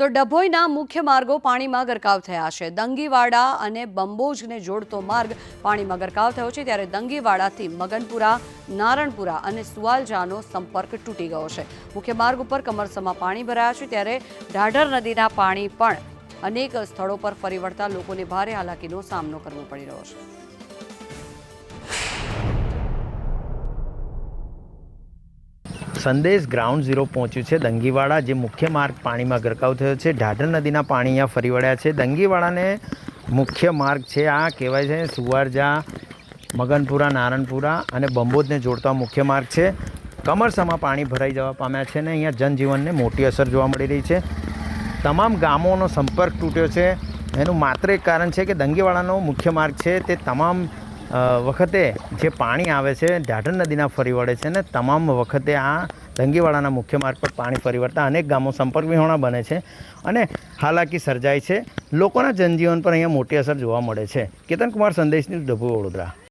તો ડભોઈના મુખ્ય માર્ગો પાણીમાં ગરકાવ થયા છે. દંગીવાડા અને બંબોજને જોડતો માર્ગ પાણીમાં ગરકાવ થયો છે ત્યારે દંગીવાડાથી મગનપુરા, નારણપુરા અને સુવાલજાનો સંપર્ક તૂટી ગયો છે. મુખ્ય માર્ગ ઉપર કમરસમાં પાણી ભરાયા છે ત્યારે ઢાઢર નદીના પાણી પણ અનેક સ્થળો પર ફરી વળતા લોકોને ભારે હાલાકીનો સામનો કરવો પડી રહ્યો છે. સંદેશ ગ્રાઉન્ડ ઝીરો પહોંચ્યું છે. દંગીવાડા જે મુખ્ય માર્ગ પાણીમાં ગરકાવ થયો છે. ઢાઢર નદીના પાણી અહીંયા ફરી વળ્યા છે. દંગીવાડાને મુખ્ય માર્ગ છે આ. કહેવાય છે સુવારજા, મગનપુરા, નારણપુરા અને બંબોદને જોડતા મુખ્ય માર્ગ છે. કમરસામાં પાણી ભરાઈ જવા પામ્યા છે ને અહીંયા જનજીવનને મોટી અસર જોવા મળી રહી છે. તમામ ગામોનો સંપર્ક તૂટ્યો છે. એનું માત્ર એક કારણ છે કે દંગીવાડાનો મુખ્ય માર્ગ છે. તે તમામ વખતે જે પાણી આવે છે, ઢાઢર નદીના ફરી વળે છે ને તમામ વખતે આ દંગીવાડાના મુખ્ય માર્ગ પર પાણી ફરી વળતા અનેક ગામો સંપર્ક વિહોણા બને છે અને હાલાકી સર્જાય છે. લોકોના જનજીવન પર અહીંયા મોટી અસર જોવા મળે છે. કેતન કુમાર સંદેશ ન્યૂઝ ડભુ વડોદરા.